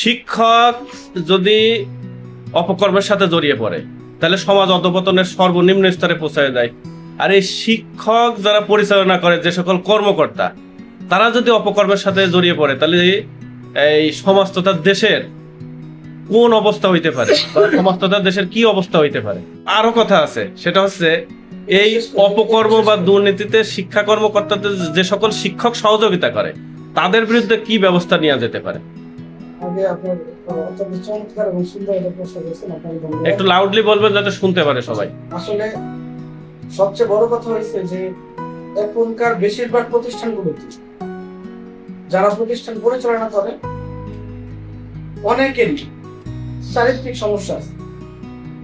শিক্ষক যদি অপকর্মের সাথে জড়িয়ে পড়ে, তাহলে সমাজ অধপতনের সর্বনিম্ন স্তরে পৌঁছায় যায় আর এই শিক্ষক যারা পরিচালনা করে, যে সকল কর্মকর্তা, তারা যদি অপকর্মের সাথে জড়িয়ে পড়ে, তাহলে এই সমাজ তথা দেশের কোন অবস্থা হইতে পারে? সমাজ তথা দেশের কি অবস্থা হইতে পারে? আরও কথা আছে, সেটা হচ্ছে এই অপকর্ম বা দুর্নীতিতে শিক্ষা কর্মকর্তাদের যে সকল শিক্ষক সহযোগিতা করে, তাদের বিরুদ্ধে কি ব্যবস্থা নেওয়া যেতে পারে? আগে আপনার অত্যন্ত চমৎকার এবং সুন্দর একটা প্রশ্ন করেছেন আপনাকে ধন্যবাদ। একটু লাউডলি বলবেন যাতে শুনতে পারে সবাই। আসলে সবচেয়ে বড় কথা হয়েছে যে এখনকার বেশিরভাগ প্রতিষ্ঠানগুলোতে যারা প্রতিষ্ঠান পরিচালনা করে অনেকেরই চারিত্রিক সমস্যা আছে।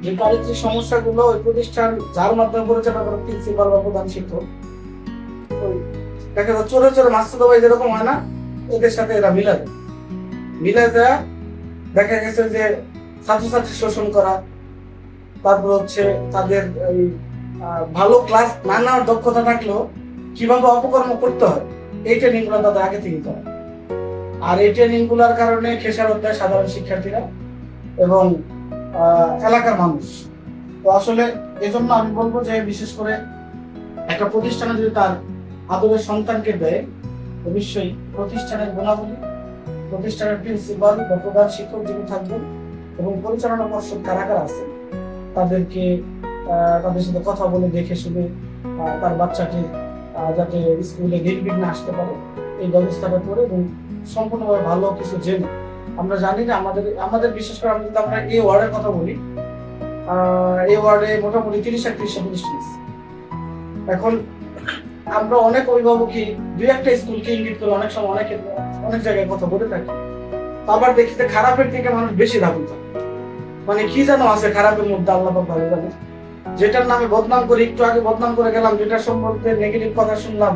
যে চারিত্রিক সমস্যাগুলো ওই প্রতিষ্ঠান যার মাধ্যমে পরিচালনা করে প্রিন্সিপাল বা প্রধান শিক্ষক ওই দেখা যায় চোরে চোরে মাস্টার দবাই যেরকম হয় না এদের সাথে এরা মিলা যায়। মিলা যায় দেখা গেছে যে ছাত্রছাত্রী শোষণ করা, তারপর হচ্ছে তাদের ভালো ক্লাস না নেওয়ার দক্ষতা থাকলেও কীভাবে অপকর্ম করতে হয়, এই ট্রেনিংগুলো তাদের আগে থেকে করা। আর এই ট্রেনিংগুলার কারণে খেসারত দেয় সাধারণ শিক্ষার্থীরা এবং এলাকার মানুষ। তো আসলে এজন্য আমি বলব যে বিশেষ করে একটা প্রতিষ্ঠানে যদি তার আদরের সন্তানকে দেয়, অবশ্যই প্রতিষ্ঠানের গুণাবলী প্রতিষ্ঠানের প্রিন্সিপাল বা প্রধান শিক্ষক যিনি থাকবেন এবং পরিচালনা পর্ষদ কারা কারা আছে, তাদেরকে তাদের সাথে কথা বলে দেখে শুনে তার বাচ্চাটি যাতে স্কুলে নির্বিঘ্নে আসতে পারে, এই ব্যবস্থাটা করে এবং সম্পূর্ণভাবে ভালো কিছু জেনে। আমরা জানি যে আমাদের আমাদের বিশেষ করে আমরা যদি আমরা এই ওয়ার্ডের কথা বলি এই ওয়ার্ডে মোটামুটি তিরিশ একত্রিশটা প্রতিষ্ঠান এখন আমরা অনেক অভিভাবকই দুই একটা স্কুলকে ইঙ্গিত করে অনেক সময় অনেক অনেক জায়গায় কথা বলে থাকি। আবার দেখি যে খারাপের দিকে মানুষ বেশি ধাবিত। মানে কি যেন আছে খারাপের মধ্যে, আল্লাহ ভালো জানে। যেটার নামে বদনাম করে, একটু আগে বদনাম করে গেলাম যেটা সম্পর্কে নেগেটিভ কথা শুনলাম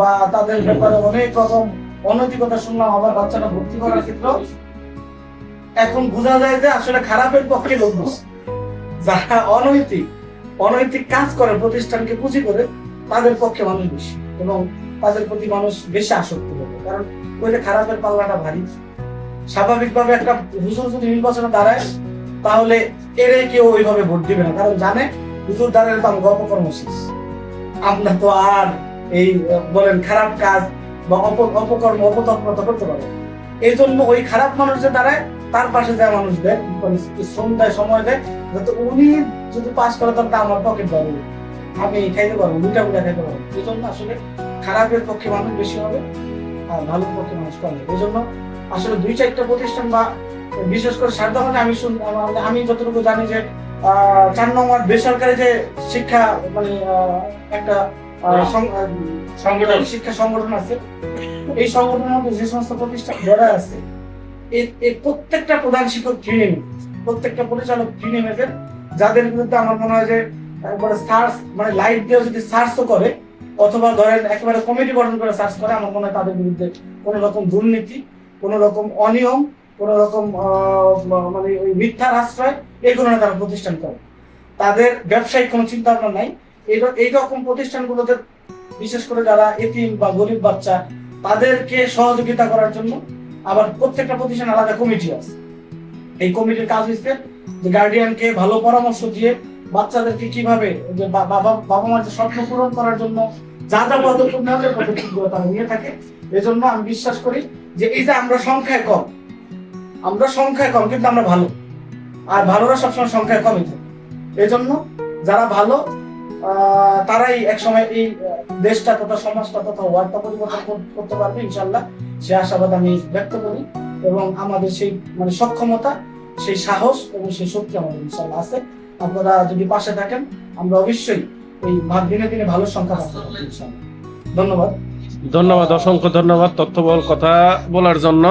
বা তাদের ব্যাপারে অনেক রকম অনৈতিক কথা শুনলাম, আবার বাচ্চাটা ভর্তি করার ক্ষেত্রে এখন বোঝা যায় যে আসলে খারাপের পক্ষে লোক যারা অনৈতিক অনৈতিক কাজ করে, প্রতিষ্ঠানকে পুঁজি করে তাদের পক্ষে মানুষ বেশি এবং তাদের প্রতি মানুষ বেশি আসক্ত হবে কারণ ওই যে খারাপের পাল্লাটা ভারী। স্বাভাবিকভাবে একটা হুজুর যদি নির্বাচনে দাঁড়ায়, তাহলে এরে কেউ ওইভাবে ভোট দিবে না। কারণ জানে, হুজুর দাঁড়ালে তো গল্প কর্ম শেষ। আমরা তো আর এই, বলেন, খারাপ কাজ বা অপ- অপকর্ম, অপতৎপরতা করতে পারব এই জন্য ওই খারাপ মানুষ যে দাঁড়ায়, তার পাশে যা মানুষ দেয়। শ্রম দেয়, সময় দেয়। যাতে উনি যদি পাশ করে, তাহলে আমার পকেট পাবে আমি খাইতে পারব দুইটা গুলা খাইতে পারব এই জন্য আসলে খারাপের পক্ষে মানুষ বেশি হবে আর ভালোর পক্ষে মানুষ কম হবে। এই জন্য আসলে দুই চারটা প্রতিষ্ঠান বা বিশেষ করে সারদামানে আমি শুন আমি যতটুকু জানি যে চার নম্বর বেসরকারি যে শিক্ষা মানে একটা আহ, সংগঠন। শিক্ষা সংগঠন আছে। এই সংগঠনের মধ্যে যে সমস্ত প্রতিষ্ঠান ধরা আছে এর প্রত্যেকটা প্রধান শিক্ষক ট্রেনিং প্রত্যেকটা পরিচালক ট্রেনিং যাদের বিরুদ্ধে আমার মনে হয় যে একবারে সার্চ মানে লাইট দিয়ে যদি সার্চও করে, অথবা ধরেন একেবারে কমিটি গঠন করে সার্চ করে, আমার মনে হয় তাদের বিরুদ্ধে কোনো রকম দুর্নীতি, কোনো রকম অনিয়ম, কোনো রকম মানে ওই মিথ্যার আশ্রয় এই না তারা প্রতিষ্ঠান করে। তাদের ব্যবসায়িক কোনো চিন্তা ভাবনা নাই। এই রকম প্রতিষ্ঠানগুলোতে বিশেষ করে যারা এতিম বা গরিব বাচ্চা, তাদেরকে সহযোগিতা করার জন্য আবার প্রত্যেকটা প্রতিষ্ঠান আলাদা কমিটি আছে। এই কমিটির কাজ হচ্ছে যে গার্ডিয়ানকে ভালো পরামর্শ দিয়ে বাচ্চাদেরকে কীভাবে বাবা মার যে স্বপ্ন পূরণ করার জন্য যা যা পদক্ষেপ নেওয়া যায় পদক্ষেপগুলো তারা নিয়ে থাকে, এজন্য আমি বিশ্বাস করি যে এই যে আমরা সংখ্যায় কম, আমরা সংখ্যায় কম কিন্তু আমরা ভালো। আর ভালোরা সবসময় সংখ্যায় কমই থাকে। এজন্য যারা ভালো তারাই একসময় এই দেশটা তথা সমাজটা তথা ওয়ার্ডটা পরিবর্তন করতে পারবে ইনশাল্লাহ সে আশাবাদ আমি ব্যক্ত করি এবং আমাদের সেই মানে সক্ষমতা, সেই সাহস এবং সেই শক্তি আমাদের ইনশাল্লাহ আছে। আপনারা যদি পাশে থাকেন, আমরা অবশ্যই এই দিনে দিনে ভালো সংখ্যা ধন্যবাদ। ধন্যবাদ, অসংখ্য ধন্যবাদ তথ্যবল কথা বলার জন্য।